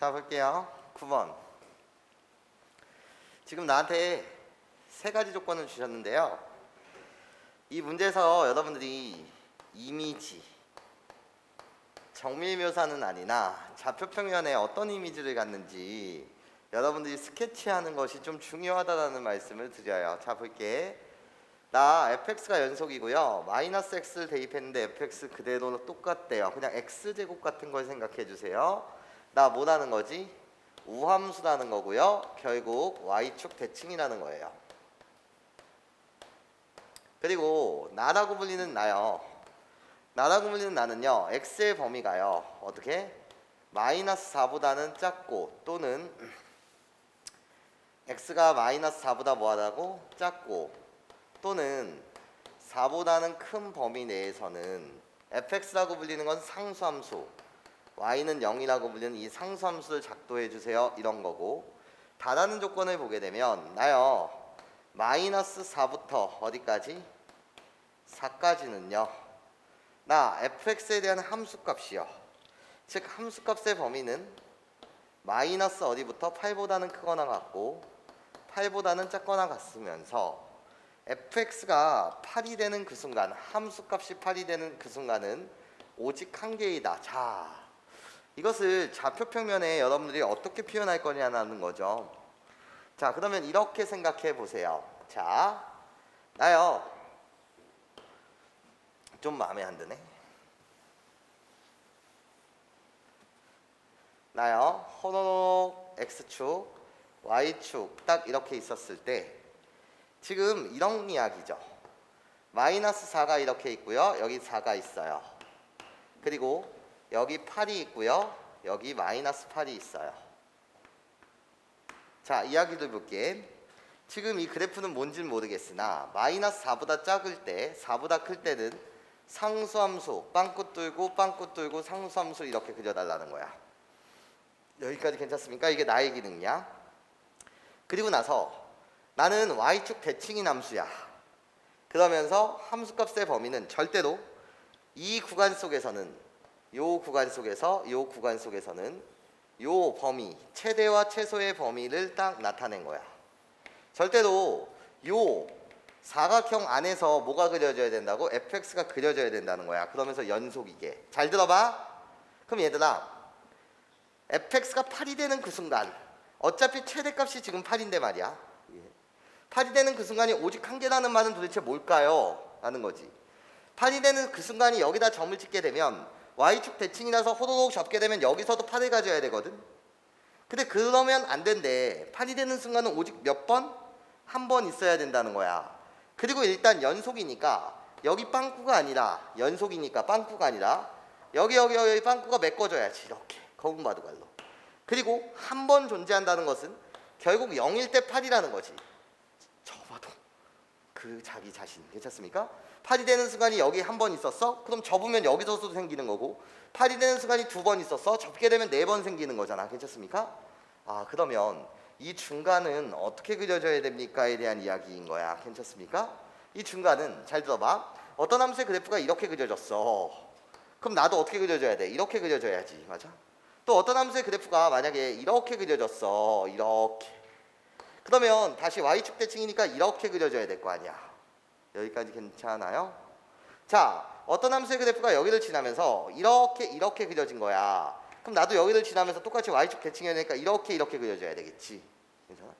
자 볼게요. 9번. 지금 나한테 세 가지 조건을 주셨는데요. 이 문제에서 여러분들이 이미지, 정밀 묘사는 아니나 좌표평면에 어떤 이미지를 갖는지 여러분들이 스케치하는 것이 좀 중요하다라는 말씀을 드려요. 자 볼게. 나 fx가 연속이고요. 마이너스 x를 대입했는데 fx 그대로 똑같대요. 그냥 x 제곱 같은 걸 생각해 주세요. 나 뭐라는 거지? 우함수라는 거고요. 결국 y축 대칭이라는 거예요. 그리고 나라고 불리는 나요. 나라고 불리는 나는요. x의 범위가요. 어떻게? 마이너스 4보다는 작고 또는 x가 마이너스 4보다 뭐하다고? 작고 또는 4보다는 큰 범위 내에서는 fx라고 불리는 건 상수함수 y는 0이라고 불리는 이 상수함수를 작도해 주세요. 이런 거고 다라는 조건을 보게 되면 나요. 마이너스 4부터 어디까지? 4까지는요. 나 fx에 대한 함수값이요. 즉 함수값의 범위는 마이너스 어디부터? 8보다는 크거나 같고 8보다는 작거나 같으면서 fx가 8이 되는 그 순간 함수값이 8이 되는 그 순간은 오직 한 개이다. 자, 이것을 좌표 평면에 여러분들이 어떻게 표현할 거냐는 거죠. 자, 그러면 이렇게 생각해 보세요. 자, 나요. 좀 마음에 안 드네. 나요. 호노노 x축, y축 딱 이렇게 있었을 때 지금 이런 이야기죠. 마이너스 4가 이렇게 있고요. 여기 4가 있어요. 그리고 여기 8이 있고요. 여기 마이너스 8이 있어요. 자, 이야기를 볼게. 지금 이 그래프는 뭔지는 모르겠으나 마이너스 4보다 작을 때, 4보다 클 때는 상수함수, 빵꾸 뚫고 빵꾸 뚫고 상수함수 이렇게 그려달라는 거야. 여기까지 괜찮습니까? 이게 나의 기능이야. 그리고 나서 나는 y축 대칭인 함수야. 그러면서 함수값의 범위는 절대로 이 구간 속에서는 요 구간 속에서 요 구간 속에서는 요 범위 최대와 최소의 범위를 딱 나타낸 거야. 절대로 요 사각형 안에서 뭐가 그려져야 된다고? fx가 그려져야 된다는 거야. 그러면서 연속이게. 잘 들어봐. 그럼 얘들아 fx가 8이 되는 그 순간 어차피 최대값이 지금 8인데 말이야. 8이 되는 그 순간이 오직 한 개라는 말은 도대체 뭘까요? 라는 거지. 8이 되는 그 순간이 여기다 점을 찍게 되면 y축 대칭이라서 호로록 접게 되면 여기서도 8을 가져야 되거든. 근데 그러면 안 된대. 8이 되는 순간은 오직 몇 번? 한 번 있어야 된다는 거야. 그리고 일단 연속이니까 여기 빵꾸가 아니라 연속이니까 빵꾸가 아니라 여기 여기 여기 빵꾸가 메꿔져야지 이렇게 거금바둑알로. 그리고 한 번 존재한다는 것은 결국 0일 때 8이라는 거지. 접어도 그 자기 자신 괜찮습니까? 8이 되는 순간이 여기 한 번 있었어? 그럼 접으면 여기서도 생기는 거고 8이 되는 순간이 두 번 있었어? 접게 되면 네 번 생기는 거잖아 괜찮습니까? 아 그러면 이 중간은 어떻게 그려져야 됩니까에 대한 이야기인 거야 괜찮습니까? 이 중간은 잘 들어봐 어떤 함수의 그래프가 이렇게 그려졌어 그럼 나도 어떻게 그려줘야 돼? 이렇게 그려줘야지 맞아? 또 어떤 함수의 그래프가 만약에 이렇게 그려졌어 이렇게 그러면 다시 y축 대칭이니까 이렇게 그려져야 될 거 아니야. 여기까지 괜찮아요? 자, 어떤 함수의 그래프가 여기를 지나면서 이렇게 이렇게 그려진 거야. 그럼 나도 여기를 지나면서 똑같이 y축 대칭해야 되니까 이렇게 이렇게 그려줘야 되겠지. 괜찮아?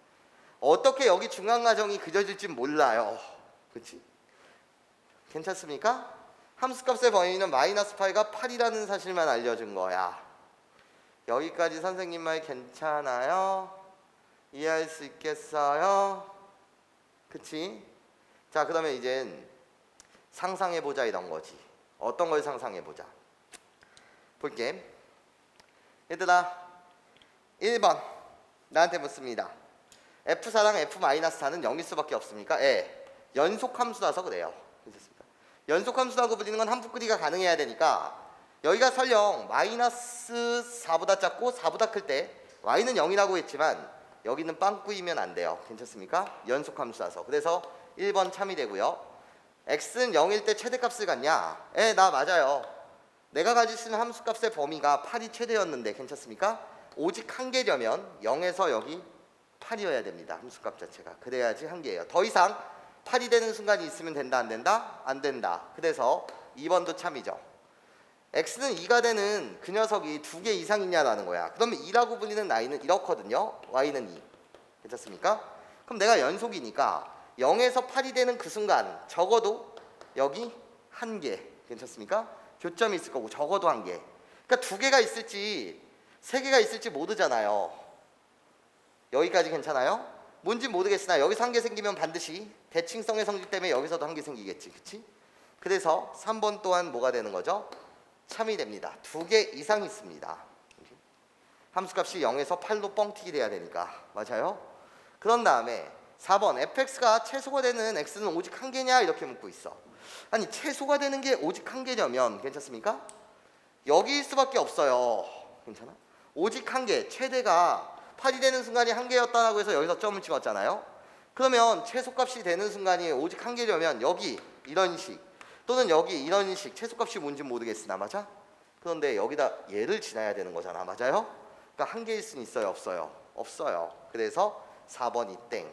어떻게 여기 중앙 가정이 그려질지 몰라요. 그렇지? 괜찮습니까? 함수값의 범위는 마이너스 8과 8이라는 사실만 알려준 거야. 여기까지 선생님 말 괜찮아요? 이해할 수 있겠어요? 그치? 자 그러면 이젠 상상해보자 이런 거지 어떤 걸 상상해보자 볼게 얘들아 1번 나한테 묻습니다 F4랑 F-4는 0일 수밖에 없습니까? 예 연속 함수라서 그래요 괜찮습니까? 연속 함수라고 불리는 건 함수끄리가 가능해야 되니까 여기가 설령 마이너스 4보다 작고 4보다 클 때 y는 0이라고 했지만 여기는 빵꾸이면 안 돼요. 괜찮습니까? 연속 함수라서. 그래서 1번 참이 되고요. x는 0일 때 최대값을 갖냐? 예, 나 맞아요. 내가 가질 수 있는 함수값의 범위가 8이 최대였는데 괜찮습니까? 오직 한 개려면 0에서 여기 8이어야 됩니다. 함수값 자체가. 그래야지 한 개예요. 더 이상 8이 되는 순간이 있으면 된다 안 된다? 안 된다. 그래서 2번도 참이죠. x는 2가 되는 그 녀석이 두 개 이상이냐라는 거야. 그러면 2라고 불리는 y는 이렇거든요. y는 2. 괜찮습니까? 그럼 내가 연속이니까 0에서 8이 되는 그 순간 적어도 여기 한 개. 괜찮습니까? 교점이 있을 거고 적어도 한 개. 그러니까 두 개가 있을지 세 개가 있을지 모르잖아요. 여기까지 괜찮아요? 뭔지 모르겠으나 여기서 한 개 생기면 반드시 대칭성의 성질 때문에 여기서도 한 개 생기겠지. 그치? 그래서 3번 또한 뭐가 되는 거죠? 참이 됩니다. 두 개 이상 있습니다. 함수값이 0에서 8로 뻥튀기 돼야 되니까. 맞아요? 그런 다음에 4번 fx가 최소가 되는 x는 오직 한 개냐 이렇게 묻고 있어. 아니 최소가 되는 게 오직 한 개냐면 괜찮습니까? 여기일 수밖에 없어요. 괜찮아? 오직 한 개, 최대가 8이 되는 순간이 한 개였다라고 해서 여기서 점을 찍었잖아요. 그러면 최소값이 되는 순간이 오직 한 개려면 여기 이런 식 또는 여기 이런 식 최소값이 뭔지 모르겠으나 맞아? 그런데 여기다 얘를 지나야 되는 거잖아. 맞아요? 그러니까 한 개일 수는 있어요, 없어요? 없어요. 그래서 4번이 땡.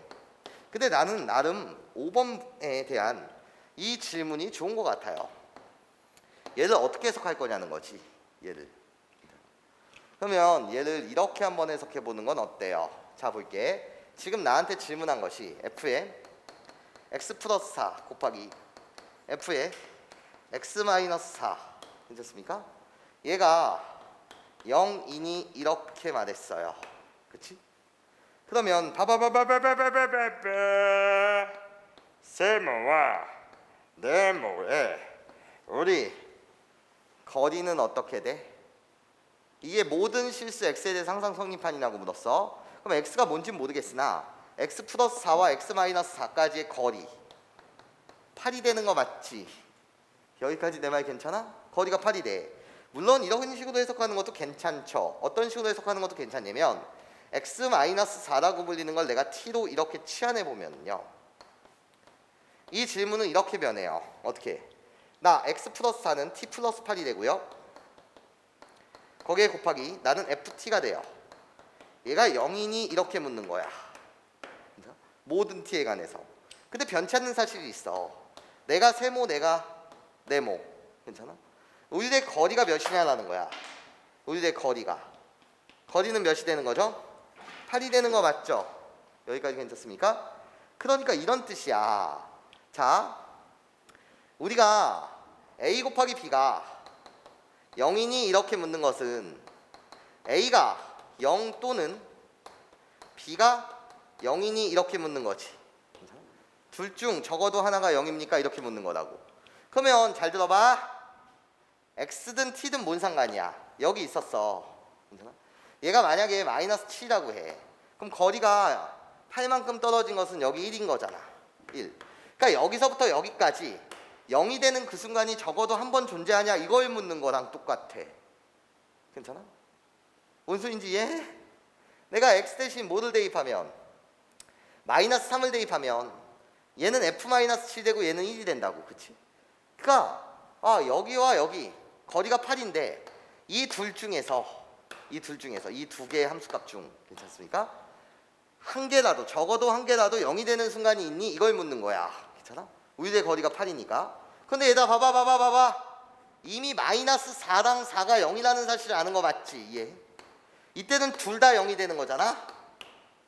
근데 나는 나름 5번에 대한 이 질문이 좋은 것 같아요. 얘를 어떻게 해석할 거냐는 거지. 얘를. 그러면 얘를 이렇게 한번 해석해 보는 건 어때요? 자 볼게. 지금 나한테 질문한 것이 f의 x 플러스 4 곱하기 f의 x 마이너스 4 괜찮습니까? 얘가 0이니 이렇게 말했어요. 그치? 그러면 바바바바바바바바바 세모와 네모의 우리 거리는 어떻게 돼? 이게 모든 실수 x에 대해서 항상 성립판이라고 묻었어. 그럼 x가 뭔진 모르겠으나 x 플러스 4와 x 마이너스 4까지의 거리 8이 되는 거 맞지? 여기까지 내 말 괜찮아? 거리가 8이 돼. 물론 이런 식으로 해석하는 것도 괜찮죠. 어떤 식으로 해석하는 것도 괜찮냐면 x 마이너스 4라고 불리는 걸 내가 t로 이렇게 치환해 보면요. 이 질문은 이렇게 변해요. 어떻게? 나 x 플러스 4는 t 플러스 8이 되고요. 거기에 곱하기 나는 ft가 돼요. 얘가 0이니 이렇게 묻는 거야. 모든 t에 관해서. 근데 변치 않는 사실이 있어. 내가 세모, 내가 네모. 괜찮아? 우리의 거리가 몇이냐라는 거야. 우리의 거리가. 거리는 몇이 되는 거죠? 8이 되는 거 맞죠? 여기까지 괜찮습니까? 그러니까 이런 뜻이야. 자, 우리가 a 곱하기 b가 0이니 이렇게 묻는 것은 a가 0 또는 b가 0이니 이렇게 묻는 거지. 둘 중 적어도 하나가 0입니까? 이렇게 묻는 거라고. 그러면 잘 들어봐. x든 t든 뭔 상관이야? 여기 있었어. 괜찮아? 얘가 만약에 마이너스 7이라고 해. 그럼 거리가 8만큼 떨어진 것은 여기 1인 거잖아. 1. 그러니까 여기서부터 여기까지 0이 되는 그 순간이 적어도 한 번 존재하냐 이걸 묻는 거랑 똑같아. 괜찮아? 뭔 소린지 이해해? 내가 x 대신 뭐를 대입하면 마이너스 3을 대입하면 얘는 f 마이너스 7 되고 얘는 1이 된다고. 그치? 그러니까 아 여기와 여기 거리가 8인데 이 둘 중에서 이 둘 중에서 이 두 개의 함수값 중 괜찮습니까? 한 개라도 적어도 한 개라도 0이 되는 순간이 있니? 이걸 묻는 거야. 괜찮아? 우리의 거리가 8이니까. 근데 얘다 봐봐 봐봐 봐봐. 이미 마이너스 4랑 4가 0이라는 사실을 아는 거 맞지? 이해? 이때는 둘 다 0이 되는 거잖아.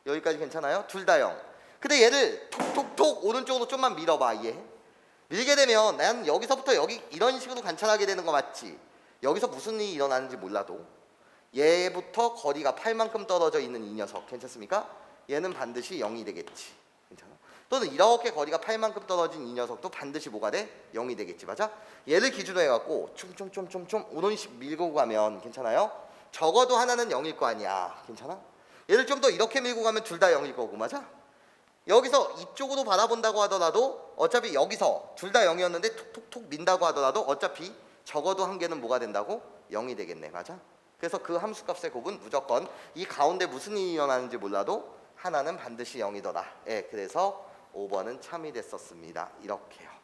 여기까지 괜찮아요? 둘 다 0. 근데 얘를 톡톡톡 오른쪽으로 좀만 밀어봐. 이해? 밀게 되면 난 여기서부터 여기 이런 식으로 관찰하게 되는 거 맞지? 여기서 무슨 일이 일어나는지 몰라도 얘부터 거리가 8만큼 떨어져 있는 이 녀석 괜찮습니까? 얘는 반드시 0이 되겠지. 괜찮아? 또는 이렇게 거리가 8만큼 떨어진 이 녀석도 반드시 뭐가 돼? 0이 되겠지. 맞아? 얘를 기준으로 해갖고 좀좀좀좀좀 오른식 밀고 가면 괜찮아요? 적어도 하나는 0일 거 아니야. 괜찮아? 얘를 좀 더 이렇게 밀고 가면 둘 다 0일 거고 맞아? 여기서 이쪽으로 바라본다고 하더라도 어차피 여기서 둘 다 0이었는데 톡톡톡 민다고 하더라도 어차피 적어도 한 개는 뭐가 된다고? 0이 되겠네. 맞아? 그래서 그 함수값의 곱은 무조건 이 가운데 무슨 일이 일어나는지 몰라도 하나는 반드시 0이더라. 예, 그래서 5번은 참이 됐었습니다. 이렇게요.